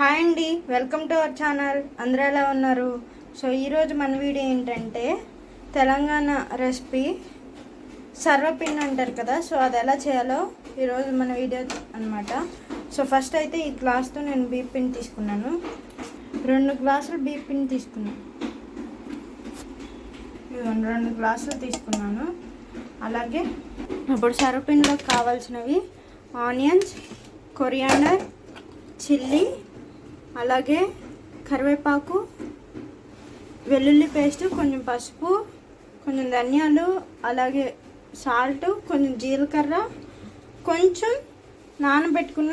Hi అండి welcome to our channel. అందరూ ఎలా ఉన్నారు? సో ఈరోజు మన వీడియో ఏంటంటే తెలంగాణ రెసిపీ సర్వపిండి అంటారు కదా సో అది ఎలా చేయాలో ఈరోజు మన వీడియో అనమాట సో ఫస్ట్ అయితే ఈ గ్లాస్తో నేను బీప్ పిండి తీసుకున్నాను. రెండు గ్లాసులు బీప్ పిండి తీసుకున్నాను రెండు గ్లాసులు తీసుకున్నాను. అలాగే ఇప్పుడు సర్వపిండిలోకి కావాల్సినవి ఆనియన్స్ కొరియాండర్ చిల్లీ అలాగే కరివేపాకు వెల్లుల్లి పేస్ట్ కొంచెం పసుపు కొంచెం ధనియాలు అలాగే సాల్ట్ కొంచెం జీలకర్ర కొంచెం నానబెట్టుకున్న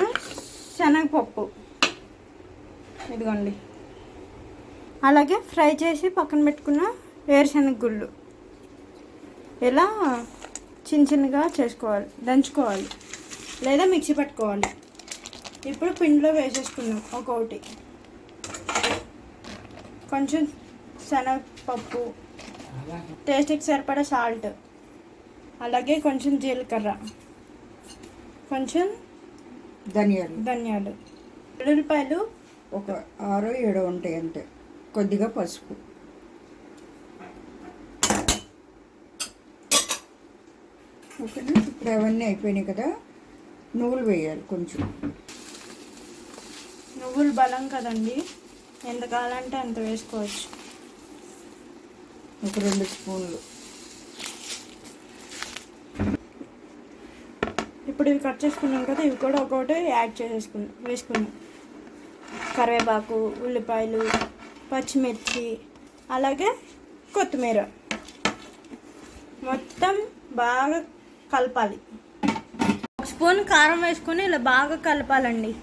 శనగపప్పు. ఇదిగోండి. అలాగే ఫ్రై చేసి పక్కన పెట్టుకున్న వేరుశనగ గుళ్ళు. ఇలా చిన్న చిన్నగా చేసుకోవాలి దంచుకోవాలి. లేదా మిక్సీ పట్టుకోవాలి. ఇప్పుడు పిండిలో వేసేసుకున్నాం ఒక్కొక్కటి. కొంచెం శనగపప్పు. టేస్ట్కి సరిపడా సాల్ట్. అలాగే కొంచెం జీలకర్ర. కొంచెం ధనియాలు. ధనియాలు. ఉల్లిపాయలు ఒక ఆరో ఏడో ఉంటాయి అంతే. కొద్దిగా పసుపు. ఓకేనా? ఇప్పుడు అవన్నీ అయిపోయినాయి కదా. నువ్వులు వేయాలి కొంచెం. నువ్వులు బలం కదండి. ఎంత కావాలంటే అంత వేసుకోవచ్చు. ఒక రెండు స్పూన్లు. ఇప్పుడు ఇవి కట్ చేసుకున్నాం కదా ఇవి కూడా ఒక్కొక్కటి యాడ్ చేసేసుకున్నాం వేసుకున్నాం. కరివేపాకు ఉల్లిపాయలు పచ్చిమిర్చి అలాగే కొత్తిమీర. మొత్తం బాగా కలపాలి. ఒక స్పూన్ కారం వేసుకొని ఇలా బాగా కలపాలండి.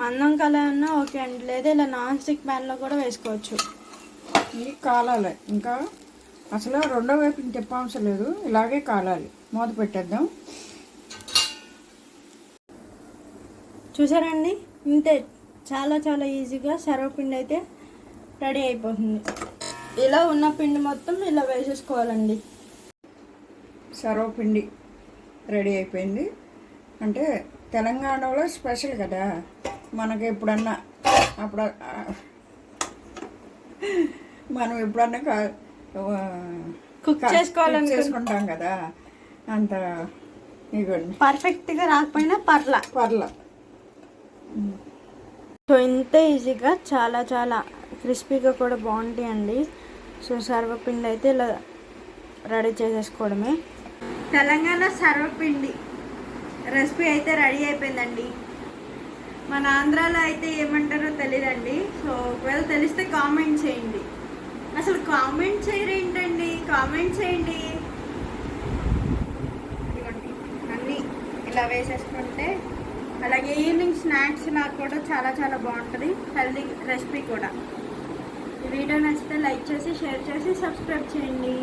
మందం కలన్నా ఓకే అండి. లేదా ఇలా నాన్ స్టిక్ ప్యాన్లో కూడా వేసుకోవచ్చు. ఇది కాలాలి. ఇంకా అసలు రెండో వైపు తిప్పవసరం లేదు. ఇలాగే కాలాలి. మూత పెట్టేద్దాం. చూసారండి? ఇంతే. చాలా చాలా ఈజీగా సర్వపిండి అయితే రెడీ అయిపోతుంది. ఇలా ఉన్న పిండి మొత్తం ఇలా వేసేసుకోవాలండి. సర్వపిండి రెడీ అయిపోయింది. అంటే తెలంగాణలో స్పెషల్ కదా. మనకి ఎప్పుడన్నా అప్పుడు మనం ఎప్పుడన్నా కుక్ కుక్ చేసుకుంటాం కదా అంత ఇవ్వండి. పర్ఫెక్ట్గా రాకపోయినా పర్ల. పర్ల. సో ఇంత ఈజీగా చాలా చాలా క్రిస్పీగా కూడా బాగుంటాయండి సో సర్వపిండి అయితే ఇలా రెడీ చేసేసుకోవడమే. తెలంగాణ సర్వపిండి రెసిపీ అయితే రెడీ అయిపోయిందండి. మన ఆంధ్రాలో అయితే ఏమంటారో తెలియదండి సో ఒకవేళ తెలిస్తే కామెంట్ చేయండి. అసలు కామెంట్ చేయరు ఏంటండి కామెంట్ చేయండి. అన్నీ ఇలా వేసేసుకుంటే అలాగే ఈవినింగ్ స్నాక్స్ నాకు కూడా చాలా చాలా బాగుంటుంది. హెల్దీ రెసిపీ కూడా. వీడియో నచ్చితే లైక్ చేసి షేర్ చేసి సబ్స్క్రైబ్ చేయండి.